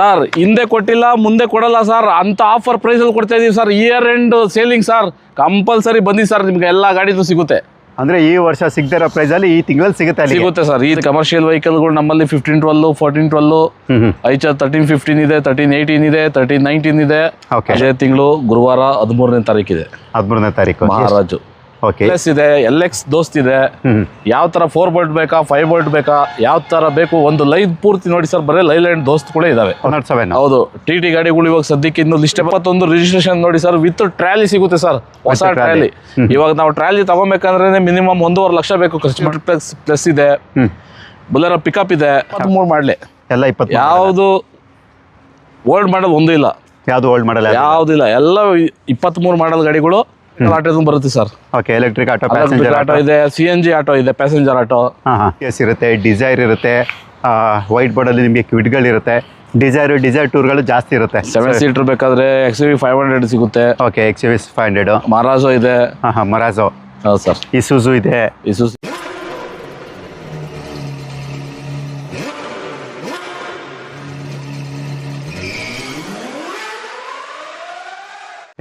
Sir ಹಿಂದೆ ಕೊಟ್ಟಿಲ್ಲ ಮುಂದೆ ಕೊಡಲ್ಲ ಸರ್ ಅಂತ ಆಫರ್ ಪ್ರೈಸಲ್ಲಿ ಕೊಡ್ತಾ ಇದೀವಿ sir year end selling sir compulsory ಬಂದಿ ಸರ್ ನಿಮ್ಗೆ ಎಲ್ಲ ಗಾಡಿದು ಸಿಗುತ್ತೆ. ಅಂದ್ರೆ ಈ ವರ್ಷ ಸಿಗದೇ ಇರೋ ಪ್ರೈಸ್ ಅಲ್ಲಿ ಈ ತಿಂಗಳಲ್ಲಿ ಸಿಗುತ್ತೆ ಅಲ್ಲಿ ಸಿಗುತ್ತೆ ಸರ್ ಈ ಕಮರ್ಷಿಯಲ್ ವೆಹಿಕಲ್ಗಳು ನಮ್ಮಲ್ಲಿ fifteen twelve fourteen twelve hmm hmm. Eicher thirteen fifteen ಇದೆ ತರ್ಟೀನ್ ಏಯ್ಟೀನ್ ಇದೆ ತರ್ಟೀನ್ ನೈನ್ಟೀನ್ ಇದೆ. Okay. ಅದೇ ತಿಂಗಳು ಗುರುವಾರ ಹದಿಮೂರನೇ ತಾರೀಕಿದೆ. ಹದಿಮೂರನೇ ತಾರೀಕು. ಮಹಾರಾಜು. ಎಸ್ ಇದೆ ಎಲ್ ಎಕ್ಸ್ ದೋಸ್ತ್ ಇದೆ. ಯಾವ ತರ ಫೋರ್ ಬೋಲ್ಟ್ ಬೇಕಾ ಫೈವ್ ಬೋಲ್ಟ್ ಬೇಕಾ ಯಾವ ತರ ಬೇಕು ಒಂದು ಲೈನ್ ಪೂರ್ತಿ ನೋಡಿ ಸರ್ ಬರೀ ಲೈನ್ ದೋಸ್ತ್ ಕೂಡ ಇದಾವೆ. ಹೌದು. ಟಿ ಟಿ ಗಾಡಿಗಳು ಇವಾಗ ಸದ್ಯಕ್ಕೆ ಇನ್ನು ಲಿಸ್ಟ್ ಎಪ್ಪತ್ತೊಂದು ರಿಜಿಸ್ಟ್ರೇಷನ್ ನೋಡಿ ಸರ್ ವಿತ್ ಟ್ರಾಲಿ ಸಿಗುತ್ತೆ ಸರ್ ಹೊಸ ಟ್ರಾಲಿ. ಇವಾಗ ನಾವು ಟ್ರಾಲಿ ತಗೋಬೇಕಂದ್ರೆ ಮಿನಿಮಮ್ ಒಂದೂವರೆ ಲಕ್ಷ ಬೇಕು ಕಸ್ಟಮರ್ ಪ್ಲಸ್ ಪ್ಲಸ್ ಇದೆ. ಬುಲರ ಬುಲೆರೋ ಪಿಕಪ್ ಇದೆ. ಮೂರು ಮಾಡಲಿ. ಎಲ್ಲ ಇಪ್ಪತ್ತು ಯಾವುದು ಓಲ್ಡ್ ಮಾಡೋದು ಒಂದೂ ಇಲ್ಲ ಯಾವುದು ಓಲ್ಡ್ ಮಾಡಲ್ಲ ಯಾವುದಿಲ್ಲ? ಎಲ್ಲ ಇಪ್ಪತ್ತ್ಮೂರು ಮಾಡಲ್ ಗಾಡಿಗಳು. ಆಟೋದು ಬರುತ್ತೆ sir. Okay electric auto passenger auto ಇದೆ ಸಿ ಎನ್ ಜಿ ಆಟೋ ಇದೆ ಪ್ಯಾಸೆಂಜರ್ ಆಟೋ ಎಸ್ ಇರುತ್ತೆ ಡಿಸೈರ್ ಇರುತ್ತೆ ವೈಟ್ ಬೋರ್ಡಲ್ಲಿ ನಿಮಗೆ ಕ್ವಿಡ್ಗಳಿರುತ್ತೆ ಇರುತ್ತೆ. ಡಿಸೈರ್ ಟೂರ್ಗಳು ಜಾಸ್ತಿ ಇರುತ್ತೆ. ಸೆವೆನ್ ಸೀಟರ್ ಬೇಕಾದ್ರೆ ಎಕ್ಸ್ ವಿ ಫೈವ್ ಹಂಡ್ರೆಡ್ ಸಿಗುತ್ತೆ. Okay X V five hundred Marazzo ಇದೆ. ಹಾಂ ಹಾಂ ಮರಾಜೋ ಹೌದು ಸರ್. ಇಸೂಸು ಇದೆ. ಇಸುಸ್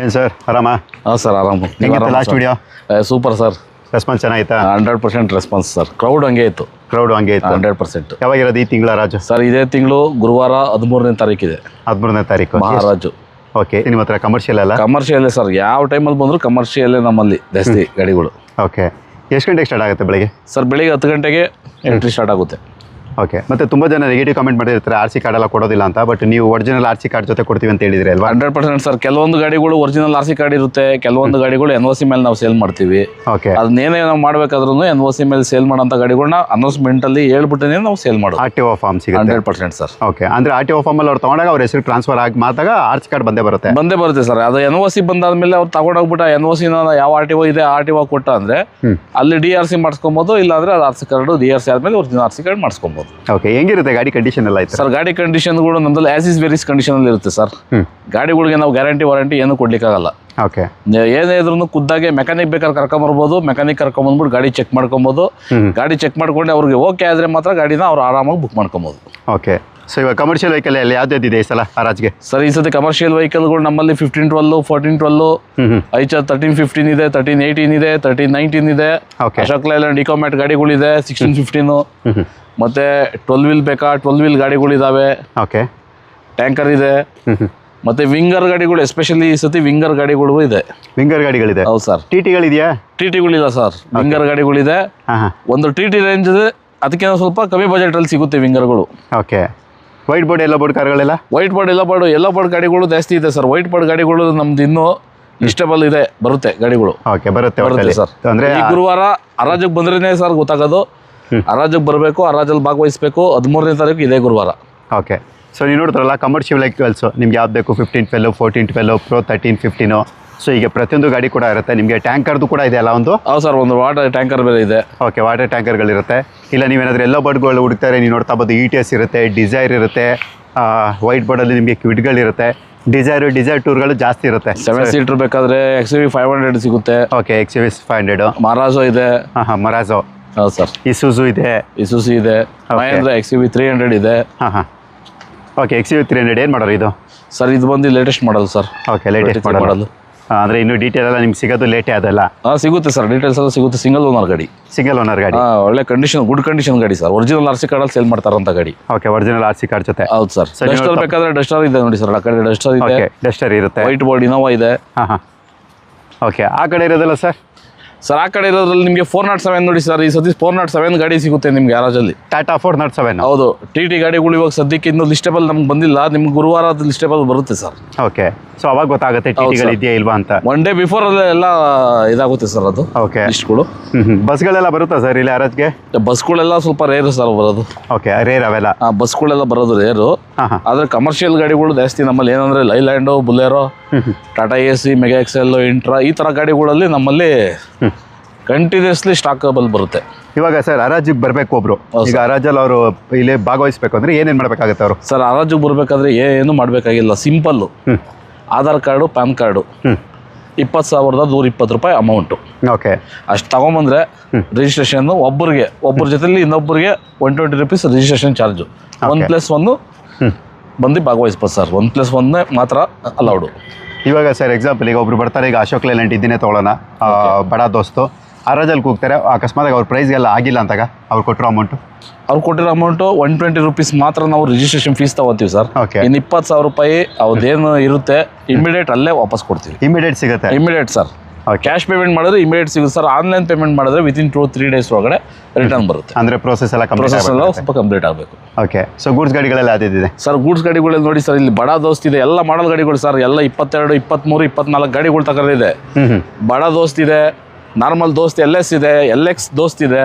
ಏನು ಸರ್? ಆರಾಮ? ಹಾಂ ಸರ್ ಆರಾಮು. ಹೆಂಗಿತ್ತು last video super sir. Response ಚೆನ್ನಾಗಿತ್ತಾ? Hundred percent response sir. Crowd ಹಂಗೆ ಇತ್ತು. ಕ್ರೌಡ್ ಹಂಗೆ ಇತ್ತು. Hundred percent. ಯಾವಾಗ ಇರೋದು ಈ ತಿಂಗಳ ರಾಜು? ಸರ್ ಇದೇ ತಿಂಗಳು ಗುರುವಾರ ಹದಿಮೂರನೇ ತಾರೀಕಿದೆ ಹದಿಮೂರನೇ ತಾರೀಕು. ಮಹಾರಾಜು. ಓಕೆ ನಿಮ್ಮ ಹತ್ರ ಕಮರ್ಷಿಯಲ್ ಅಲ್ಲ ಕಮರ್ಷಿಯಲ್ಲೇ ಸರ್. ಯಾವ ಟೈಮಲ್ಲಿ ಬಂದರೂ ಕಮರ್ಷಿಯಲ್ಲೇ ನಮ್ಮಲ್ಲಿ ಜಾಸ್ತಿ ಗಾಡಿಗಳು. ಓಕೆ ಎಷ್ಟು ಗಂಟೆಗೆ ಸ್ಟಾರ್ಟ್ ಆಗುತ್ತೆ ಬೆಳಿಗ್ಗೆ? ಸರ್ ಬೆಳಿಗ್ಗೆ ಹತ್ತು ಗಂಟೆಗೆ ಎಂಟ್ರಿ ಸ್ಟಾರ್ಟ್ ಆಗುತ್ತೆ. ಓಕೆ ಮತ್ತೆ ತುಂಬಾ ಜನ ನೆಗೆಟಿವ್ ಕಮೆಂಟ್ ಮಾಡಿರ್ತಾರೆ ಆರ್ ಸಿ ಕಾರ್ಡ್ ಎಲ್ಲ ಕೊಡೋದಿಲ್ಲ ಅಂತ ಬಟ್ ನೀವು ಒರಿಜಿನಲ್ ಆರ್ ಸಿ ಕಾರ್ಡ್ ಜೊತೆ ಕೊಡ್ತೀವಿ ಅಂತ ಹೇಳಿದ್ರೆ ಅಲ್ವಾ? ಹಂಡ್ರೆಡ್ ಪರ್ಸೆಂಟ್ ಸರ್ ಕೆಲವೊಂದು ಗಾಡಿಗಳು ಒರಿಜಿನಲ್ ಆರ್ ಸಿ ಕಾರ್ಡ್ ಇರುತ್ತೆ ಕೆಲವೊಂದು ಗಾಡಿಗಳು ಎನ್ ಒ ಸಿ ಮೇಲೆ ನಾವು ಸೇಲ್ ಮಾಡ್ತೀವಿ. ಓಕೆ ಅದನ್ನೇನೇ ನಾವು ಮಾಡ್ಬೇಕಾದ್ರೂ ಎನ್ ಒ ಸಿ ಮೇಲೆ ಸೇಲ್ ಮಾಡೋಂಥ ಗಾಡಿಗಳನ್ನ ಅನೌನ್ಸ್ಮೆಂಟಲ್ಲಿ ಹೇಳ್ಬಿಟ್ಟೇ ನಾವು ಸೇಲ್ ಮಾಡೋದು. ಆರ್ ಟಿ ಒ ಫಾರ್ಮ್ ಸಿಗುತ್ತೆ. ಹಂಡ್ರೆಡ್ ಪರ್ಸೆಂಟ್ ಸರ್ ಓಕೆ ಅಂದ್ರೆ ಆರ್ ಟಿ ಒ ಫಾರ್ಮಲ್ಲಿ ಅವ್ರು ತಗೊಂಡಾಗ ಅವ್ರ ಹೆಸರು ಟ್ರಾನ್ಸ್ಫರ್ ಆಗಿ ಮಾತಾಗ ಆರ್ ಸಿ ಕಾರ್ಡ್ ಬಂದೇ ಬರುತ್ತೆ. ಬಂದೇ ಬರುತ್ತೆ ಸರ್ ಅದು ಎನ್ ಒ ಸಿ ಬಂದಾದ್ಮೇಲೆ ಅವ್ರು ತಗೊಂಡೋಗ್ಬಿಟ್ಟು ಎನ್ ಒ ಸಿನ ಯಾವ ಆರ್ ಟಿ ಒ ಇದೆ ಆರ್ ಟಿ ಒ ಕೊಟ್ಟ ಅಂದ್ರೆ ಅಲ್ಲಿ ಡಿ ಆರ್ ಸಿ ಮಾಡಿಸ್ಕೊಬೋದು ಇಲ್ಲಾಂದ್ರೆ ಅದು R C card D R C ಆದ್ಮೇಲೆ ಒರಿಜಿನಲ್ ಆರ್ ಸಿ ಕಾರ್ಡ್ ಮಾಡಿಸ್ಕೊಬೋದು. ಓಕೆ ಹೆಂಗಿರುತ್ತೆ ಗಾಡಿ ಕಂಡೀಷನ್ ಎಲ್ಲ ಆಯ್ತು ಸರ್ ಗಾಡಿ ಕಂಡೀಷನ್ಗಳು ನಮ್ದಲ್ಲಿ as is where is condition ಅಲ್ಲಿ ಇರುತ್ತೆ ಸರ್. ಗಾಡಿಗಳಿಗೆ ನಾವು ಗ್ಯಾರಂಟಿ ವಾರಂಟಿ ಏನು ಕೊಡ್ಲಿಕ್ಕಾಗಲ್ಲ. ಓಕೆ ಏನೇ ಇದ್ರು ಖುದ್ದಾಗೆ ಮೆಕ್ಯಾನಿಕ್ ಬೇಕಾದ್ರೆ ಕರ್ಕೊಂಬರ್ಬೋದು ಮೆಕ್ಯಾನಿಕ್ ಕರ್ಕೊಂಬಂದ್ಬಿಟ್ಟು ಗಾಡಿ ಚೆಕ್ ಮಾಡ್ಕೊಬೋದು. ಗಾಡಿ ಚೆಕ್ ಮಾಡ್ಕೊಂಡು ಅವ್ರಿಗೆ ಓಕೆ ಆದರೆ ಮಾತ್ರ ಗಾಡಿನ ಅವ್ರು ಆರಾಮಾಗಿ ಬುಕ್ ಮಾಡ್ಕೊಬೋದು. ಓಕೆ ಸೊ ಇವಾಗ ಕಮರ್ಷಿಯಲ್ ವೆಹಿಕಲ್ ಅಲ್ಲಿ ಇದೆ ಈ ಸಲ ರಾಜ್ಗೆ? ಸರ್ ಈ ಸತಿ ಕಮರ್ಷಿಯಲ್ ವೆಹಿಕಲ್ಗಳು ನಮ್ಮಲ್ಲಿ fifteen twelve fourteen twelve Eicher thirteen fifteen ಇದೆ ತರ್ಟೀನ್ ಏಯ್ಟೀನ್ ಇದೆ ತರ್ಟೀನ್ ನೈನ್ಟೀನ್ ಇದೆ. ಓಕೆ ಅಶೋಕ್ ಲೈಲ್ಯಾಂಡ್ ಇಕೋಮ್ಯಾಟ್ ಗಾಡಿಗಳಿದೆ ಸಿಕ್ಸ್ಟೀನ್ ಫಿಫ್ಟೀನು ಮತ್ತೆ ಟ್ವೆಲ್ ವೀಲ್ ಬೇಕಾ? ಟ್ವೆಲ್ ವೀಲ್ ಗಾಡಿಗಳಿದ್ದಾವೆ ಓಕೆ ಟ್ಯಾಂಕರ್ ಇದೆ. ಮತ್ತೆ ವಿಂಗರ್ ಗಾಡಿಗಳು ಎಸ್ಪೆಷಲಿ ಈ ಸತಿ ವಿಂಗರ್ ಗಾಡಿಗಳು ಇದೆ. ವಿಂಗರ್ ಗಾಡಿಗಳಿದೆ. ಹೌದು ಸರ್. ಟಿ ಟಿಗಳಿದೆಯಾ ಟಿ ಟಿಗಳಿಲ್ಲ ಸರ್. ವಿಂಗರ್ ಗಾಡಿಗಳಿದೆ. ಒಂದು ಟಿ ಟಿ ರೇಂಜ್ ಇದೆ. ಅದಕ್ಕಿಂತ ಸ್ವಲ್ಪ ಕಮ್ಮಿ ಬಜೆಟಲ್ಲಿ ಸಿಗುತ್ತೆ ವಿಂಗರ್ಗಳು ಓಕೆ ವೈಟ್ ಬೋರ್ಡ್ ಎಲ್ಲ ಬೋರ್ಡ್ ಕಾರ್ಗಳೆಲ್ಲ ವೈಟ್ ಬೋರ್ಡ್ ಎಲ್ಲ ಬೋರ್ಡ್ ಎಲ್ಲ ಬೋರ್ಡ್ ಗಾಡಿಗಳು ಜಾಸ್ತಿ ಇದೆ ಸರ್. ವೈಟ್ ಬೋರ್ಡ್ ಗಾಡಿಗಳು ನಮ್ದು ಇನ್ನೂ ಇಷ್ಟಬಲ್ ಇದೆ ಬರುತ್ತೆ ಗಾಡಿಗಳು. ಓಕೆ ಬರುತ್ತೆ ಬರುತ್ತೆ ಸರ್. ಅಂದ್ರೆ ಈ ಗುರುವಾರ ಅರಾಜಕ್ಕೆ ಬಂದ್ರೇನೆ ಸರ್ ಗೊತ್ತಾಗೋದು. ಅರಾಜಕ್ಕೆ ಬರಬೇಕು ಹರಾಜಲ್ಲಿ ಭಾಗವಹಿಸಬೇಕು. ಹದಿಮೂರನೇ ತಾರೀಕು ಇದೇ ಗುರುವಾರ. ಓಕೆ ಸೊ ನೀವು ನೋಡ್ತಾರಲ್ಲ ಕಮರ್ಷಿಯಲ್ ವೆಹಿಕಲ್ಸು ನಿಮ್ಗೆ ಯಾವ್ದು ಬೇಕು? Fifteen twelve fourteen twelve pro thirteen fifteen so ಈಗ ಪ್ರತಿಯೊಂದು ಗಾಡಿ ಕೂಡ ಇರುತ್ತೆ. ನಿಮಗೆ ಟ್ಯಾಂಕರ್ದು ಕೂಡ ಇದೆ ಅಲ್ಲ ಒಂದು? ಹೌದು ಸರ್ ಒಂದು ವಾಟರ್ ಟ್ಯಾಂಕರ್ ಬೇರೆ ಇದೆ. ಓಕೆ ವಾಟರ್ ಟ್ಯಾಂಕರ್ಗಳಿರುತ್ತೆ ಇಲ್ಲ ನೀವೇನಾದರೂ ಎಲ್ಲೋ ಬರ್ಡ್ಗಳು ಹುಡುಕ್ತಾರೆ ನೀವು ನೋಡ್ತಾ ಬಂದು ಇ ಟಿ ಎಸ್ ಇರುತ್ತೆ ಡಿಸೈರ್ ಇರುತ್ತೆ ವೈಟ್ ಬೋರ್ಡಲ್ಲಿ ನಿಮಗೆ ಕ್ವಿಡ್ಗಳಿರುತ್ತೆ ಡಿಸೈರು ಡಿಸೈರ್ ಟೂರ್ಗಳು ಜಾಸ್ತಿ ಇರುತ್ತೆ. ಸೆವೆನ್ ಸೀಟರ್ ಬೇಕಾದ್ರೆ ಎಕ್ಸ್ ವಿ ಫೈವ್ ಹಂಡ್ರೆಡ್ ಸಿಗುತ್ತೆ. Okay X V five hundred Marazzo ಇದೆ. ಹಾಂ ಹಾಂ ಮರಾಜೋ ಹೌದು ಸರ್. ಇಸೂಸು ಇದೆ. ಇಸುಸಿ ಇದೆ. Mahindra X V three hundred ಇದೆ. ಹಾಂ ಹಾಂ okay X U three hundred ಏನು ಮಾಡೋರು ಇದು? ಸರ್ ಇದು ಬಂದು latest model sir. Okay latest model ಅಂದರೆ ಇನ್ನು ಡೀಟೇಲ್ ಎಲ್ಲ ನಿಮ್ಗೆ ಸಿಗೋದು ಲೇಟೇ ಅದಲ್ಲ ಹಾಂ ಸಿಗುತ್ತೆ ಸರ್ ಡೀಟೇಲ್ಸ್ ಎಲ್ಲ ಸಿಗುತ್ತೆ. ಸಿಂಗಲ್ ಓನರ್ ಗಾಡಿ. ಸಿಂಗಲ್ ಓನರ್ ಗಾಡಿ. ಹಾಂ ಒಳ್ಳೆ ಕಂಡೀಷನ್ ಗುಡ್ ಕಂಡೀಷನ್ ಗಾಡಿ ಸರ್ ಒರಿಜಿನಲ್ ಆರ್ ಸಿ ಕಾರ್ಡಲ್ಲಿ ಸೇಲ್ ಮಾಡ್ತಾರಂತ ಗಾಡಿ. Okay original R C card ಜೊತೆ. ಹೌದು ಸರ್ ನೀವು ಡಸ್ಟರ್ ತಪ್ಪು- ಬೇಕಾದ್ರೆ ಡಸ್ಟರ್ ಇದೆ ನೋಡಿ ಸರ್ ಆ ಕಡೆ ಡಸ್ಟರ್ ಇದೆ. ಓಕೆ ಡಸ್ಟರ್ ಇರುತ್ತೆ. ವೈಟ್ ಬೋರ್ಡ್ ಇನೋವಾ ಇದೆ. ಹಾಂ ಹಾಂ. ಓಕೆ ಆ ಕಡೆ ಇರೋದಲ್ಲ ಸರ್ ಸರ್ ಆ ಕಡೆ ಇರೋದ್ರಲ್ಲಿ ನಿಮಗೆ ಫೋರ್ ನಾಟ್ ಸೆವೆನ್ ನೋಡಿ ಸರ್ ಈ ಸತಿ ಫೋರ್ ನಾಟ್ ಸೆವೆನ್ ಗಾಡಿ ಸಿಗುತ್ತೆ ನಿಮ್ಗೆ ಗ್ಯಾರಾಜಲ್ಲಿ ಟಾಟಾ ಫೋರ್ ನಾಟ್ ಸೆವೆನ್ ಹೌದು. ಟಿ ಟಿ ಗಾಡಿಗಳು ಇವಾಗ ಸದ್ಯಕ್ಕೆ ಇನ್ನೂ ಲಿಸ್ಟೇಬಲ್ ನಮ್ಗೆ ಬಂದಿಲ್ಲ. ನಿಮ್ಗೆ ಗುರುವಾರ ಅದು ಲಿಸ್ಟೇಬಲ್ ಬರುತ್ತೆ ಸರ್ ಓಕೆ ಸೊ ಅವಾಗ ಗೊತ್ತಾಗುತ್ತೆ ಟಿ ಟಿಗಳು ಇದೆಯಾ ಇಲ್ವಾ ಅಂತ. ಒನ್ ಡೇ ಬಿಫೋರ್ ಎಲ್ಲ ಇದಾಗುತ್ತೆ ಸರ್ ಅದು. ಓಕೆ ಲಿಸ್ಟ್ಗಳು ಬಸ್ಗಳೆಲ್ಲ ಬರುತ್ತಾ ಸರ್ ಇಲ್ಲಿ ಯಾರಾಜ್ಗೆ ಬಸ್ಗಳೆಲ್ಲ ಸ್ವಲ್ಪ ರೇರ್ ಸರ್ ಬರೋದು. ಓಕೆ ರೇರ್ ಅವೆಲ್ಲ. ಬಸ್ಗಳೆಲ್ಲ ಬರೋದು ರೇರು ಆದರೆ ಕಮರ್ಷಿಯಲ್ ಗಾಡಿಗಳು ಜಾಸ್ತಿ ನಮ್ಮಲ್ಲಿ ಏನಂದ್ರೆ Leyland Bolero Tata A C Mega Excel Intra ಈ ಥರ ಗಾಡಿಗಳಲ್ಲಿ ನಮ್ಮಲ್ಲಿ ಕಂಟಿನ್ಯೂಸ್ಲಿ ಸ್ಟಾಕಬಲ್ ಬರುತ್ತೆ. ಇವಾಗ ಸರ್ ಹರಾಜಿಗೆ ಬರಬೇಕು ಒಬ್ರು. ಈಗ ಹರಾಜಲ್ಲಿ ಅವರು ಇಲ್ಲಿ ಭಾಗವಹಿಸ್ಬೇಕು ಅಂದ್ರೆ ಏನೇನು ಮಾಡಬೇಕಾಗುತ್ತೆ ಅವರು? ಸರ್ ಹರಾಜಿಗೆ ಬರಬೇಕಾದ್ರೆ ಏನು ಮಾಡಬೇಕಾಗಿಲ್ಲ simple Aadhaar card PAN card ಇಪ್ಪತ್ತು ಸಾವಿರದ ನೂರ ಇಪ್ಪತ್ತು ರೂಪಾಯಿ ಅಮೌಂಟು ಓಕೆ. ಅಷ್ಟು ತಗೊಂಬಂದ್ರೆ ರಿಜಿಸ್ಟ್ರೇಷನ್ ಒಬ್ಬರಿಗೆ ಒಬ್ಬರ ಜೊತೆಲಿ ಇನ್ನೊಬ್ಬರಿಗೆ one twenty rupees registration charge one plus ಒಂದು ಬಂದು ಭಾಗವಹಿಸ್ಬೋದು ಸರ್. ಒನ್ ಪ್ಲಸ್ ಒನ್ನೇ ಮಾತ್ರ ಅಲೌಡು. ಇವಾಗ ಸರ್ ಎಕ್ಸಾಂಪಲ್ ಈಗ ಒಬ್ರು ಬರ್ತಾರೆ ಈಗ ಅಶೋಕ್ ಲೇಲ್ಯಾಂಡ್ ಇದನ್ನೇ ತೊಗೊಳ್ಳೋಣ. ಆ, ಬಡ ದೋಸ್ತು. ರಾಜಲ್ಲಿ ಕೂಗ್ತಾರೆ ಅಕಸ್ಮಾತ್ ಅವ್ರ ಪ್ರೈಸ್ಗೆಲ್ಲ ಆಗಿಲ್ಲ ಅಂತಾಗ ಅವ್ರು ಕೊಟ್ಟಿರೋ ಅಮೌಂಟು ಅವ್ರು ಕೊಟ್ಟಿರೋ ಅಮೌಂಟು ಒನ್ ಟ್ವೆಂಟಿ ರುಪೀಸ್ ಮಾತ್ರ ನಾವು ರಿಜಿಸ್ಟ್ರೇಷನ್ ಫೀಸ್ ತಗೋತೀವಿ ಸರ್. ಓಕೆ ಇನ್ನು ಇಪ್ಪತ್ತು ಸಾವಿರ ರೂಪಾಯಿ ಅವ್ರದ್ದೇನು ಇರುತ್ತೆ ಇಮಿಡಿಯೇಟ್ ಅಲ್ಲೇ ವಾಪಸ್ ಕೊಡ್ತೀವಿ. ಇಮಿಡಿಯೇಟ್ ಸಿಗುತ್ತೆ. ಇಮಿಡಿಯೇಟ್ ಸರ್ ಕ್ಯಾಶ್ ಪೇಮೆಂಟ್ ಮಾಡಿದ್ರೆ ಇಮಿಡಿಯೇಟ್ ಸಿಗುತ್ತೆ ಸರ್ ಆನ್ಲೈನ್ ಪೇಮೆಂಟ್ ಮಾಡಿದ್ರೆ ವಿತಿನ್ ಟೂ ತ್ರೀ ಡೇಸ್ ಒಳಗಡೆ ರಿಟರ್ನ್ ಬರುತ್ತೆ. ಅಂದರೆ ಪ್ರೋಸೆಸ್ ಎಲ್ಲ ಪ್ರೊಸೆಸ್ ಎಲ್ಲ ಸ್ವಲ್ಪ ಕಂಪ್ಲೀಟ್ ಆಗಬೇಕು. ಓಕೆ ಸೊ ಗೂಡ್ಸ್ ಗಾಡಿಗಳೆಲ್ಲ ಅದಿದೆ ಸರ್ ಗೂಡ್ಸ್ ಗಾಡಿಗಳಲ್ಲಿ ನೋಡಿ ಸರ್ ಇಲ್ಲಿ ಬಡ ದೋಸ್ತ್ ಇದೆ. ಎಲ್ಲ ಮಾಡಲ್ ಗಾಡಿಗಳು ಸರ್ ಎಲ್ಲ ಇಪ್ಪತ್ತೆರಡು ಇಪ್ಪತ್ತ್ಮೂರು ಇಪ್ಪತ್ನಾಲ್ಕು ಗಾಡಿಗಳು ತಗೊಂಡಿದೆ. ಬಡ ದೋಸ್ತ್ ಇದೆ ನಾರ್ಮಲ್ ದೋಸ್ತ್ ಎಲ್ ಎಸ್ ಇದೆ ಎಲ್ ಎಕ್ಸ್ ದೋಸ್ತ್ ಇದೆ.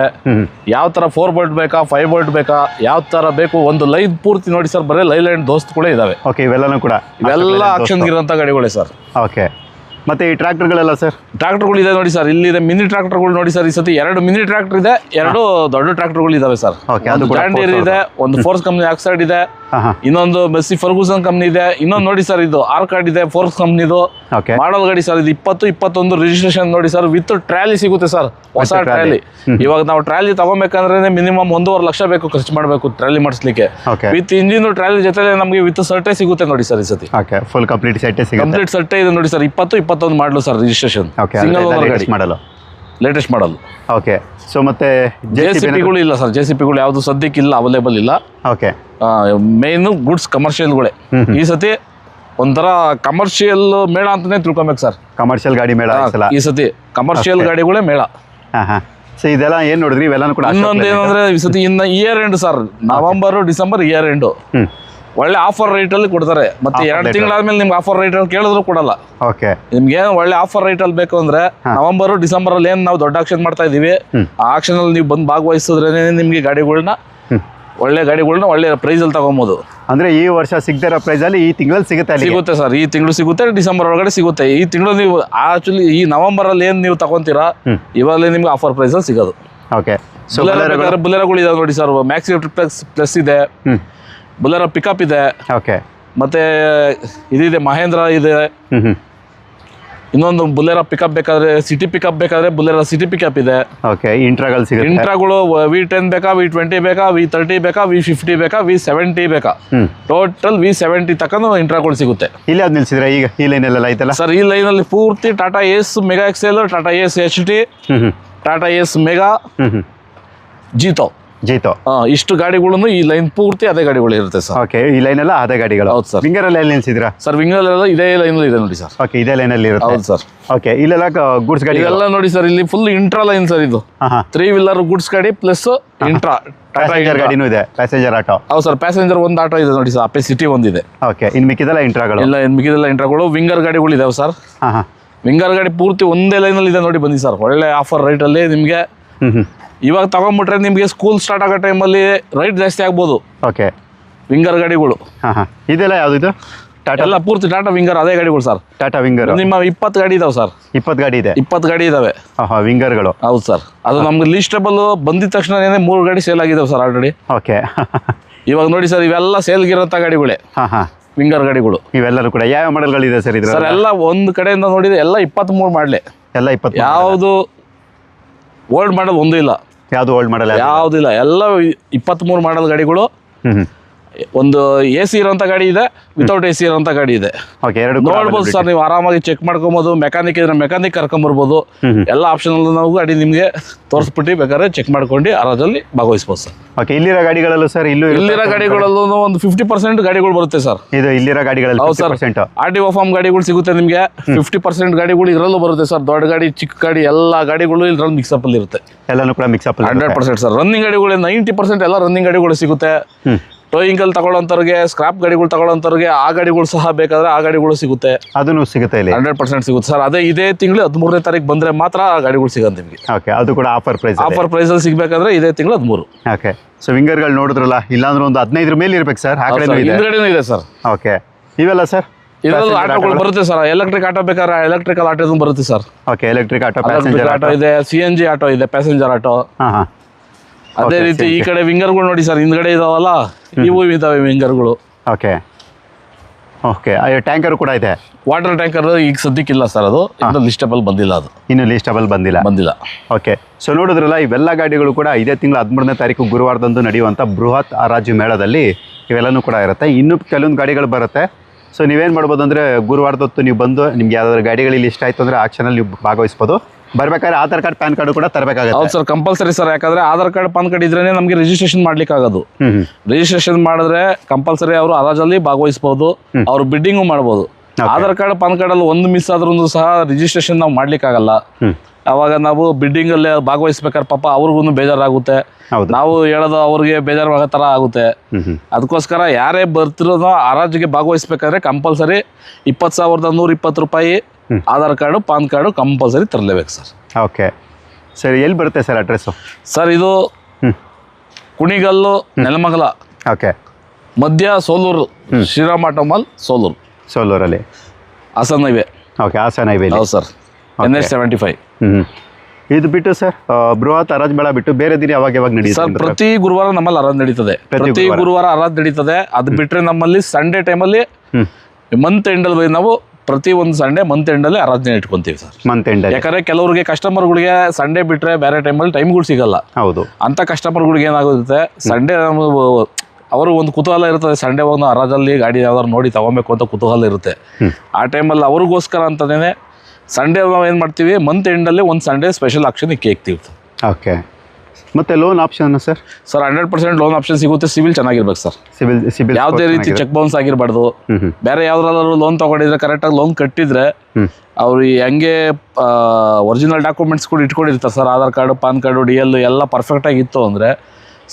ಯಾವ ಥರ ಫೋರ್ ಬೋಲ್ಟ್ ಬೇಕಾ ಫೈವ್ ಬೋಲ್ಟ್ ಬೇಕಾ ಯಾವ ಥರ ಬೇಕು ಒಂದು ಲೈನ್ ಪೂರ್ತಿ ನೋಡಿ ಸರ್ ಬರೀ ಲೈ ಲೈನ್ ಇದಾವೆ. ಓಕೆ ಇವೆಲ್ಲನೂ ಕೂಡ. ಇವೆಲ್ಲ ಆಕ್ಷನ್ಗಿರೋಂಥ ಗಾಡಿಗಳೇ ಸರ್ ಓಕೆ ಮತ್ತು ಈ ಟ್ರ್ಯಾಕ್ಟರ್ಗಳೆಲ್ಲ ಸರ್ ಟ್ರಾಕ್ಟರ್ಗಳು ಇದೆ ನೋಡಿ ಸರ್ ಇಲ್ಲಿದೆ ಮಿನಿ ಟ್ರಾಕ್ಟರ್ಗಳು ನೋಡಿ ಸರ್ ಈ ಸತಿ ಎರಡು ಮಿನಿ ಟ್ರಾಕ್ಟರ್ ಇದೆ ಎರಡು ದೊಡ್ಡ ಟ್ರಾಕ್ಟರ್ಗಳು ಇದಾವೆ ಸರ್ Okay, ಅದು ಒಂದು ಕೂಡ ಜಾಂಡೀರ್ Force ಇದೆ ಒಂದು ಫೋರ್ಸ್ ಕಂಪ್ನಿ ಆಕ್ಸೈಡ್ ಇದೆ ಹಾಂ ಹಾಂ. ಇನ್ನೊಂದು ಮೆಸ್ಸಿ ಫರ್ಗೂಸನ್ ಕಂಪ್ನಿ ಇದೆ ಇನ್ನೊಂದು ನೋಡಿ ಸರ್ ಇದು ಆರ್ ಕಾರ್ಡ್ ಇದೆ ಫೋರ್ಸ್ ಕಂಪ್ನಿದು ಓಕೆ ಮಾಡಲ್ ಗಾಡಿ ಸರ್ ಇದು ಇಪ್ಪತ್ತು ಇಪ್ಪತ್ತೊಂದು ರಿಜಿಸ್ಟ್ರೇಷನ್ ನೋಡಿ ಸರ್ ವಿತ್ ಟ್ರಾಲಿ ಸಿಗುತ್ತೆ ಸರ್ ಹೊಸ With trally. ಟ್ರಾಲಿ ಇವಾಗ ನಾವು ಟ್ರಾಲಿ ತಗೋಬೇಕಂದ್ರೆ ಮಿನಿಮಮ್ ಒಂದೂವರೆ ಲಕ್ಷ ಬೇಕು ಖರ್ಚು ಮಾಡಬೇಕು ಟ್ರಾಲಿ ಮಾಡಿಸ್ಲಿಕ್ಕೆ. ವಿತ್ ಇಂಜಿನ್ ಟ್ರಾಲಿ ಜೊತೆ ನಮಗೆ ವಿತ್ ಸರ್ಟೇ ಸಿಗುತ್ತೆ ನೋಡಿ ಸರ್ ಈ ಸತಿ. ಓಕೆ ಫುಲ್ ಕಂಪ್ಲೀಟ್ ಸೆಟ್ಟೇ ಸಿಗುತ್ತೆ. ಕಂಪ್ಲೀಟ್ ಸರ್ಟೇ ಇದೆ ನೋಡಿ ಸರ್ ಇಪ್ಪತ್ತು ಇಪ್ಪತ್ತೊಂದು model sir registration okay single owner ಗಾಡಿ. Model. Latest model. Okay so ಮತ್ತೆ ಜೆ ಸಿ ಪಿಗಳು ಇಲ್ಲ ಸರ್ ಜೆ ಸಿ ಪಿಗಳು ಯಾವುದು ಸದ್ಯಕ್ಕೆ ಇಲ್ಲ. ಅವೈಲೇಬಲ್ ಇಲ್ಲ ಓಕೆ ಮೇನ್ ಗುಡ್ಸ್ ಕಮರ್ಷಿಯಲ್ಗಳೇ ಈ ಸತಿ ಒಂಥರ ಕಮರ್ಷಿಯಲ್ ಮೇಳ ಅಂತಾನೆ ತಿಳ್ಕೊಬೇಕು ಸರ್. ಕಮರ್ಷಿಯಲ್ ಗಾಡಿ ಮೇಳ ಈ ಸತಿ ಕಮರ್ಷಿಯಲ್. ಗಾಡಿಗಳೇ ಮೇಳ. ಹಾಂ ಹಾಂ. ಸೊ ಇದೆಲ್ಲ ಏನು ನೋಡಿದ್ರಿ? ಇವೆಲ್ಲ ಕೂಡ ಇನ್ನೊಂದು ಏನಂದ್ರೆ ಈ ಸತಿ ಇನ್ನ year end sir. November December year end ಒಳ್ಳೆ ಆಫರ್ ರೇಟ್ ಅಲ್ಲಿ ಕೊಡ್ತಾರೆ. ಮತ್ತೆ ಎರಡು ತಿಂಗಳಾದ್ಮೇಲೆ ನಿಮ್ಗೆ ಆಫರ್ ರೇಟ್ ಅಲ್ಲಿ ಕೇಳಿದ್ರು ಕೊಡಲ್ಲ. ಓಕೆ ನಿಮ್ಗೆ ಒಳ್ಳೆ ಆಫರ್ ರೇಟ್ ಅಲ್ಲಿ ಬೇಕು ಅಂದ್ರೆ ನವೆಂಬರ್ ಡಿಸೆಂಬರ್ ಅಲ್ಲಿ ಏನ್ ನಾವು ದೊಡ್ಡ ಆಕ್ಷನ್ ಮಾಡ್ತಾ ಇದೀವಿ ಆ ಆಕ್ಷನ್ ಅಲ್ಲಿ ನೀವು ಬಂದು ಭಾಗವಹಿಸಿದ್ರೇನೆ ನಿಮ್ಗೆ ಗಾಡಿಗಳನ್ನ ಒಳ್ಳೆ ಗಾಡಿಗಳನ್ನ ಒಳ್ಳೆ ಪ್ರೈಸ್ ಅಲ್ಲಿ ತಗೊಬಹುದು ಅಂದ್ರೆ ಈ ವರ್ಷ ಸಿಗ್ತಾರೆ ಪ್ರೈಸ್ ಅಲ್ಲಿ ಈ ತಿಂಗಳಲ್ಲಿ ಸಿಗುತ್ತೆ ಅಲ್ಲಿ ಸಿಗುತ್ತೆ ಸರ್. ಈ ತಿಂಗಳು ಸಿಗುತ್ತೆ ಡಿಸೆಂಬರ್ ಒಳಗಡೆ ಸಿಗುತ್ತೆ. ಈ ತಿಂಗಳು ನೀವು ಆಕ್ಚುಲಿ ಈ ನವೆಂಬರ್ ಅಲ್ಲಿ ಏನ್ ನೀವು ತಗೊಂತೀರಾ. ಇವಾಗಲೇ ನಿಮ್ಗೆ ಆಫರ್ ಪ್ರೈಸ್ ಅಲ್ಲಿ ಸಿಗೋದು. ಓಕೆ ಬುಲೆರೋಗಳು? ಇದಾವೆ ನೋಡಿ ಸರ್. ಮ್ಯಾಕ್ಸಿ ಪ್ಲಸ್ ಪ್ಲಸ್ ಇದೆ. ಬುಲೆರೋ ಪಿಕಪ್ ಇದೆ. ಓಕೆ. ಮತ್ತೆ ಇದಿದೆ ಮಹೇಂದ್ರ ಇದೆ. ಇನ್ನೊಂದು ಬುಲೆರೋ ಪಿಕಪ್ ಬೇಕಾದ್ರೆ ಸಿಟಿ ಪಿಕಪ್ ಬೇಕಾದ್ರೆ ಬುಲೆರೋ ಸಿಟಿ ಪಿಕಪ್ ಇದೆ. ಓಕೆ ಇಂಟ್ರಾಗಲ್ ಸಿಗುತ್ತೆ. ಇಂಟ್ರಾಗಳು ವಿ ಟೆನ್ ಬೇಕಾ ವಿ ಟ್ವೆಂಟಿ ಬೇಕಾ ವಿ ತರ್ಟಿ ಬೇಕಾ ವಿ ಫಿಫ್ಟಿ ಬೇಕಾ ವಿ ಸೆವೆಂಟಿ ಬೇಕಾ? ಟೋಟಲ್ ವಿ ಸೆವೆಂಟಿ ತಕ್ಕಂದು ಇಂಟ್ರಾಗಳು ಸಿಗುತ್ತೆ. ಇಲ್ಲಿ ಅದು ನಿಲ್ಸಿದ್ರೆ ಈಗ? ಈ ಲೈನಲ್ಲೆಲ್ಲ ಐತಲ್ಲ ಸರ್ ಈ ಲೈನಲ್ಲಿ ಪೂರ್ತಿ Tata Ace mega XL Tata Ace H T Tata Ace mega Jeeto Jeeto? ಇಷ್ಟು ಗಾಡಿಗಳನ್ನು ಈ ಲೈನ್ ಪೂರ್ತಿ ಅದೇ ಗಾಡಿಗಳು ಇರುತ್ತೆ ಸರ್. ಓಕೆ ಈ ಲೈನೆಲ್ಲ ಅದೇ ಗಾಡಿಗಳು. ಹೌದು ಸರ್. ವಿಂಗರ್ ಎಲ್ಲಿ ನಿಲ್ಸಿದ್ರಾ ಸರ್ ವಿಂಗಲೆಲ್ಲ ಇದೇ ಲೈನ್ ಇದೆ ನೋಡಿ ಸರ್. ಓಕೆ ಇದೇ ಲೈನಲ್ಲಿ ಇರುತ್ತೆ. ಹೌದು ಸರ್. ಓಕೆ ಇಲ್ಲೆಲ್ಲ ಗೂಡ್ಸ್ ಗಾಡಿ ಎಲ್ಲ ನೋಡಿ ಸರ್ ಇಲ್ಲಿ ಫುಲ್ ಇಂಟ್ರಾ ಲೈನ್ ಸರ್ ಇದು. ತ್ರೀ ವೀಲರ್ ಗುಡ್ಸ್ ಗಾಡಿ ಪ್ಲಸ್ ಇಂಟ್ರಾ ಪ್ಯಾಸೆಂಜರ್ ಗಾಡಿನೂ ಇದೆ ಪ್ಯಾಸೆಂಜರ್ ಆಟೋ ಹೌದು ಸರ್ ಪ್ಯಾಸೆಂಜರ್ ಒಂದು ಆಟೋ ಇದೆ ನೋಡಿ ಸರ್ ಅಪೆ ಸಿಟಿ ಒಂದಿದೆ. ಓಕೆ ಇನ್ ಮಿಕ್ಕಿದೆಲ್ಲ ಇಂಟ್ರಾಗಳು ಇಲ್ಲ ಇನ್ ಮಿಕ್ಕಿದೆಲ್ಲ ಇಂಟ್ರಾಗಳು ವಿಂಗರ್ ಗಾಡಿಗಳು ಇದಾವೆ ಸರ್. ವಿಂಗರ್ ಗಾಡಿ ಪೂರ್ತಿ ಒಂದೇ ಲೈನಲ್ಲಿ ಇದೆ ನೋಡಿ ಬನ್ನಿ ಸರ್. ಒಳ್ಳೆ ಆಫರ್ ರೇಟಲ್ಲಿ ನಿಮಗೆ ಇವಾಗ ತಗೊಂಡ್ಬಿಟ್ರೆ ನಿಮಗೆ ಸ್ಕೂಲ್ ಸ್ಟಾರ್ಟ್ ಆಗೋ ಟೈಮಲ್ಲಿ ರೈಟ್ ಜಾಸ್ತಿ ಆಗ್ಬೋದು. ಓಕೆ ವಿಂಗರ್ ಗಾಡಿಗಳು. ಹಾಂ ಹಾಂ. ಇದೆಲ್ಲ ಯಾವುದು ಇದು? ಟಾಟಾ ಎಲ್ಲ ಪೂರ್ತಿ ಟಾಟಾ ವಿಂಗರ್ ಅದೇ ಗಾಡಿಗಳು ಸರ್ ಟಾಟಾ ವಿಂಗರ್ ನಿಮ್ಮ ಇಪ್ಪತ್ತು ಗಾಡಿ ಇದಾವೆ ಸರ್ ಇಪ್ಪತ್ತು ಗಾಡಿ ಇದೆ? ಇಪ್ಪತ್ತು ಗಾಡಿ ಇದಾವೆ. ಹಾಂ ಹಾಂ ವಿಂಗರ್ಗಳು ಹೌದು ಸರ್ ಅದು ನಮ್ಗೆ ಲೀಸ್ಟಬಲ್ ಬಂದಿದ ತಕ್ಷಣ ಮೂರು ಗಾಡಿ ಸೇಲ್ ಆಗಿದಾವೆ ಸರ್ ಆಲ್ರೆಡಿ ಓಕೆ ಇವಾಗ ನೋಡಿ ಸರ್ ಇವೆಲ್ಲ ಸೇಲ್ಗಿರೋಂಥ ಗಾಡಿಗಳೇ. ಹಾಂ ಹಾಂ. ವಿಂಗರ್ ಗಾಡಿಗಳು. ಇವೆಲ್ಲರೂ ಕೂಡ. ಯಾವ ಮಾಡೆಲ್ಗಳಿದೆ ಸರ್ ಇದೆ ಸರ್ ಎಲ್ಲ ಒಂದು ಕಡೆಯಿಂದ ನೋಡಿದ್ರೆ ಎಲ್ಲ ಇಪ್ಪತ್ತ್ಮೂರು ಮಾಡಲಿ. ಎಲ್ಲ ಇಪ್ಪತ್ತು ಯಾವುದು ಓಲ್ಡ್ ಮಾಡಲ್ ಒಂದೂ ಇಲ್ಲ. ಯಾವುದು ಓಲ್ಡ್ ಮಾಡಲ್ ಯಾವುದಿಲ್ಲ ಎಲ್ಲ ಇಪ್ಪತ್ತ್ಮೂರು ಮಾಡಲ್ ಗಾಡಿಗಳು ಒಂದು ಎ ಸಿ ಇರೋಂಥ ಗಾಡಿ ಇದೆ ವಿತೌಟ್ ಎ ಸಿ ಇರೋಂಥ ಗಾಡಿ ಇದೆ. ಓಕೆ ಎರಡು ಕೂಡ ನೋಡ್ಬೋದು ಸರ್ ನೀವು ಆರಾಮಾಗಿ ಚೆಕ್ ಮಾಡ್ಕೊಬೋದು ಮೆಕ್ಯಾನಿಕ್ ಇದ್ರೆ ಮೆಕ್ಯಾನಿಕ್ ಕರ್ಕೊಂಬರ್ಬೋದು. ಎಲ್ಲ ಆಪ್ಷನ್ ನಾವು ಗಾಡಿ ನಿಮಗೆ ತೋರಿಸ್ಬಿಟ್ಟು ಬೇಕಾದ್ರೆ ಚೆಕ್ ಮಾಡ್ಕೊಂಡು ಆರಾಮಲ್ಲಿ ಭಾಗವಹಿಸ್ಬೋದು ಸರ್. ಓಕೆ ಇಲ್ಲಿರೋ ಗಾಡಿಗಳಲ್ಲೂ ಸರ್ ಇಲ್ಲೂ ಇರುತ್ತೆ. ಇಲ್ಲಿರೋ ಗಾಡಿಗಳಲ್ಲೂ ಒಂದು ಫಿಫ್ಟಿ ಪರ್ಸೆಂಟ್ ಗಾಡಿಗಳು ಬರುತ್ತೆ ಸರ್. ಇದು ಇಲ್ಲಿರೋ ಗಾಡಿಗಳಲ್ಲಿ ಹೌದು sir. R T O form ಗಾಡಿಗಳು ಸಿಗುತ್ತೆ ನಿಮಗೆ ಫಿಫ್ಟಿ ಪರ್ಸೆಂಟ್ ಗಾಡಿಗಳು ಇದರಲ್ಲೂ ಬರುತ್ತೆ ಸರ್. ದೊಡ್ಡ ಗಾಡಿ ಚಿಕ್ಕ ಗಾಡಿ ಎಲ್ಲ ಗಾಡಿಗಳು ಇದ್ರಲ್ಲಿ ಮಿಕ್ಸಪ್ ಅಲ್ಲಿ ಇರುತ್ತೆ. ಎಲ್ಲಾನು ಕೂಡ mix up hundred percent sir. Running ಗಾಡಿಗಳು ನೈಂಟಿ ಪರ್ಸೆಂಟ್ ಎಲ್ಲ ರನ್ನಿಂಗ್ ಗಾಡಿಗಳು ಸಿಗುತ್ತೆ. ಹ್ಮ್ ಟೋಯಿಂಗ್ ಅಲ್ಲಿ ತಗೊಳ್ಳೋಂಥವ್ರಿಗೆ ಸ್ಕ್ರಾಪ್ ಗಾಡಿಗಳು ತಗೊಳ್ಳೋಂಥವ್ರಿಗೆ ಆ ಗಾಡಿಗಳು ಸಹ ಬೇಕಾದ್ರೆ ಆ ಗಾಡಿಗಳು ಸಿಗುತ್ತೆ. ಅದನ್ನು ಸಿಗುತ್ತೆ ಇಲ್ಲಿ. ಹಂಡ್ರೆಡ್ ಪರ್ಸೆಂಟ್ ಸಿಗುತ್ತೆ. ಸರ್ ಅದೇ ಇದೇ ತಿಂಗಳು ಹದಿಮೂರನೇ ತಾರೀಕು ಬಂದ್ರೆ ಮಾತ್ರ ಆ ಗಾಡಿಗಳು ಸಿಗುತ್ತೆ ನಿಮಗೆ. ಓಕೆ ಅದು ಕೂಡ ಆಫರ್ ಪ್ರೈಸ್ ಆಫರ್ ಪ್ರೈಸಲ್ಲಿ ಸಿಗಬೇಕಾದ್ರೆ ಇದೇ ತಿಂಗಳು ಹದಿಮೂರು. ಓಕೆ ಸೊ ವಿಂಗರ್ಗಳು ನೋಡಿದ್ರಲ್ಲ ಇಲ್ಲಾಂದ್ರೆ ಒಂದು ಹದಿನೈದರ ಮೇಲೆ ಇರ್ಬೇಕು ಸರ್ ಆ ಇದೆ. ಹಿಂದ್ಗಡೆನೂ ಇದೆ ಸರ್ ಓಕೆ ಇವೆಲ್ಲ ಸರ್ ಇದರಲ್ಲಿ ಆಟೋಗಳು ಬರುತ್ತೆ ಸರ್ ಎಲೆಕ್ಟ್ರಿಕ್ ಆಟೋ ಬೇಕಾದ್ರೆ ಎಲೆಕ್ಟ್ರಿಕಲ್ ಆಟೋ ಬರುತ್ತೆ sir okay electric auto passenger auto ಇದೆ ಸಿ ಎನ್ ಜಿ ಆಟೋ ಇದೆ ಪ್ಯಾಸೆಂಜರ್ ಆಟೋ. ಅದೇ ರೀತಿ ಈ. ಕಡೆ ವಿಂಗರ್ಗಳು ನೋಡಿ ಸರ್ ಹಿಂದ್ಗಡೆ ಇದಾವಲ್ಲ? ಇವು ಇದಾವೆ ವಿಂಗರ್ಗಳು. ಓಕೆ. ಓಕೆ. ಟ್ಯಾಂಕರ್ ಕೂಡ ಇದೆ? ವಾಟರ್ ಟ್ಯಾಂಕರ್ ಈಗ ಸದ್ಯಕ್ಕಿಲ್ಲ ಸರ್ ಅದು. ಇನ್ನು ಲಿಸ್ಟಬಲ್ ಬಂದಿಲ್ಲ ಅದು. ಇನ್ನು ಲಿಸ್ಟಬಲ್ ಬಂದಿಲ್ಲ? ಬಂದಿಲ್ಲ. ಓಕೆ. ಸೊ ನೋಡಿದ್ರಲ್ಲ ಇವೆಲ್ಲ ಗಾಡಿಗಳು ಕೂಡ ಇದೇ ತಿಂಗಳ ಹದಿಮೂರನೇ ತಾರೀಕು ಗುರುವಾರದಂದು ನಡೆಯುವಂಥ ಬೃಹತ್ ರಾಜ್ಯ ಮೇಳದಲ್ಲಿ ಇವೆಲ್ಲನೂ ಕೂಡ ಇರುತ್ತೆ. ಇನ್ನು ಕೆಲವೊಂದು ಗಾಡಿಗಳು ಬರುತ್ತೆ. ಸೊ ನೀವೇನು ಮಾಡ್ಬೋದು ಅಂದರೆ ಗುರುವಾರದ ಹೊತ್ತು ನೀವು ಬಂದು ನಿಮ್ಗೆ ಯಾವ್ದಾದ್ರು ಗಾಡಿಗಳು ಲಿಸ್ಟ್ ಇಷ್ಟ ಆಯಿತು ಅಂದರೆ ಆಕ್ಷನಲ್ಲಿ ನೀವು ಭಾಗವಹಿಸ್ಬೋದು. ಬರ್ಬೇಕಾದ್ರೆ ಆಧಾರ್ ಕಾರ್ಡ್ ಪ್ಯಾನ್ ಕಾರ್ಡ್ ಕೂಡ ತರಬೇಕಾಗುತ್ತೆ. ಹೌದು ಸರ್ ಕಂಪಲ್ಸರಿ ಸರ್. ಯಾಕಂದ್ರೆ ಆಧಾರ್ ಕಾರ್ಡ್ ಪಾನ್ ಕಾರ್ಡ್ ಇದ್ರೇನೆ ನಮಗೆ ರಿಜಿಸ್ಟ್ರೇಷನ್ ಮಾಡ್ಲಿಕ್ಕೆ ಆಗೋದು ರಿಜಿಸ್ಟ್ರೇಷನ್ ಮಾಡಿದ್ರೆ ಕಂಪಲ್ಸರಿ ಅವರು ಹರಾಜಲ್ಲಿ ಭಾಗವಹಿಸಬಹುದು ಅವ್ರು ಬಿಡ್ಡಿಂಗು ಮಾಡಬಹುದು ಆಧಾರ್ ಕಾರ್ಡ್ ಪಾನ್ ಕಾರ್ಡ್ ಅಲ್ಲಿ ಒಂದು ಮಿಸ್ ಆದ್ರೂ ಸಹ ರಿಜಿಸ್ಟ್ರೇಷನ್ ನಾವು ಮಾಡ್ಲಿಕ್ಕಾಗಲ್ಲ. ಆಗಲ್ಲ ಅವಾಗ ನಾವು ಬಿಡ್ಡಿಂಗ್ ಅಲ್ಲಿ ಭಾಗವಹಿಸ್ಬೇಕಾದ್ರೆ ಪಾಪ ಅವ್ರಿಗೂ ಬೇಜಾರಾಗುತ್ತೆ. ನಾವು ಹೇಳೋದು ಅವ್ರಿಗೆ ಬೇಜಾರಾಗೋ ತರ ಆಗುತ್ತೆ. ಅದಕ್ಕೋಸ್ಕರ ಯಾರೇ ಬರ್ತಿರೋದೋ ಹರಾಜಿಗೆ ಭಾಗವಹಿಸ್ಬೇಕಾದ್ರೆ ಕಂಪಲ್ಸರಿ ಇಪ್ಪತ್ತು ಸಾವಿರದ ನೂರ ಇಪ್ಪತ್ತು ರೂಪಾಯಿ. Aadhaar card PAN card compulsory ತರಲೇಬೇಕು sir. Okay. ಸರಿ ಎಲ್ಲಿ ಬರುತ್ತೆ ಸರ್ ಅಡ್ರೆಸ್ಸು? ಸರ್ ಇದು ಕುಣಿಗಲ್ಲು ನೆಲಮಂಗಲ. ಓಕೆ. ಮಧ್ಯ ಸೋಲೂರು ಶ್ರೀರಾಮ ಮಾಲ್ ಸೋಲೂರು. ಸೋಲೂರಲ್ಲಿ. ಹಾಸನ್ ಹೈವೇ. ಓಕೆ ಹಾಸನ ಇವೆ ಹೌದು sir. N H seventy five ಹ್ಞೂ ಇದು ಬಿಟ್ಟು ಸರ್ ಬೃಹತ್ ಹರಾಜ್ ಮೇಳ ಬಿಟ್ಟು ಬೇರೆ ದಿನ ಯಾವಾಗ ಯಾವಾಗ ಸರ್ ಪ್ರತಿ ಗುರುವಾರ ನಮ್ಮಲ್ಲಿ ಅರಾಜ್ ನಡೀತದೆ. ಪ್ರತಿ ಗುರುವಾರ. ಅರಾಜ್ ನಡೀತದೆ. ಅದು ಬಿಟ್ಟರೆ ನಮ್ಮಲ್ಲಿ ಸಂಡೇ ಟೈಮಲ್ಲಿ ಮಂತ್ ಎಂಡಲ್ಲಿ ನಾವು ಪ್ರತಿ ಒಂದು ಸಂಡೇ ಮಂತ್ ಎಂಡಲ್ಲಿ ಆರಾಧನೆ ಇಟ್ಕೊಂತೀವಿ ಸರ್. ಮಂತ್ ಎಂಡ್ ಯಾಕಂದ್ರೆ ಕೆಲವರಿಗೆ ಕಸ್ಟಮರ್ಗಳಿಗೆ ಸಂಡೆ ಬಿಟ್ರೆ ಬೇರೆ ಟೈಮಲ್ಲಿ ಟೈಮ್ಗಳು ಸಿಗಲ್ಲ. ಹೌದು. ಅಂತ ಕಸ್ಟಮರ್ಗಳಿಗೆ ಏನಾಗುತ್ತೆ ಸಂಡೇ ಅವರು ಒಂದು ಕುತೂಹಲ ಇರ್ತದೆ ಸಂಡೆ ಒಂದು ಆರಾಧಲ್ಲಿ ಗಾಡಿ ಯಾವ್ದಾದ್ರು ನೋಡಿ ತಗೊಬೇಕು ಅಂತ ಕುತೂಹಲ ಇರುತ್ತೆ. ಆ ಟೈಮಲ್ಲಿ ಅವ್ರಿಗೋಸ್ಕರ ಅಂತಲೇ ಸಂಡೇ ನಾವು ಏನು ಮಾಡ್ತೀವಿ ಮಂತ್ ಎಂಡಲ್ಲಿ ಒಂದು ಸಂಡೇ ಸ್ಪೆಷಲ್ ಆಕ್ಷನ್ ಕೇಕ್ತೀವಿ ಓಕೆ ಮತ್ತೆ loan option sir sir hundred percent loan option ಸಿಗುತ್ತೆ. ಸಿವಿಲ್ ಚೆನ್ನಾಗಿರ್ಬೇಕು ಸರ್ ಸಿವಿಲ್ ಸಿವಿಲ್ ಯಾವುದೇ ರೀತಿ ಚೆಕ್ ಬೌನ್ಸ್ ಆಗಿರಬಾರ್ದು. ಬೇರೆ ಯಾವ್ದಾದ್ರು ಲೋನ್ ತಗೊಂಡಿದ್ರೆ ಕರೆಕ್ಟಾಗಿ ಲೋನ್ ಕಟ್ಟಿದ್ರೆ ಅವರು ಹೆಂಗೆ ಒರಿಜಿನಲ್ ಡಾಕ್ಯುಮೆಂಟ್ಸ್ ಕೂಡ ಇಟ್ಕೊಂಡಿರ್ತಾರೆ sir Aadhaar card PAN card D L ಎಲ್ಲ ಪರ್ಫೆಕ್ಟಾಗಿ ಇತ್ತು ಅಂದ್ರೆ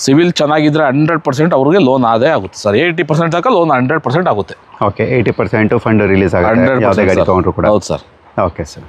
ಸಿವಿಲ್ ಚೆನ್ನಾಗಿದ್ರೆ ಹಂಡ್ರೆಡ್ ಪರ್ಸೆಂಟ್ ಅವ್ರಿಗೆ ಲೋನ್ ಆದೇ ಆಗುತ್ತೆ ಸರ್ ಏಯ್ಟಿ ಪರ್ಸೆಂಟ್ ತನಕ ಲೋನ್ ಹಂಡ್ರೆಡ್ ಪರ್ಸೆಂಟ್ ಆಗುತ್ತೆ. Okay eighty percent fund release ಆಗುತ್ತೆ. ಹಂಡ್ರೆಡ್ ಯಾವುದೇ ಗಾಡಿ ತೊಗೊಂಡ್ರು ಕೂಡ. ಹೌದು ಸರ್ ಓಕೆ ಸರ್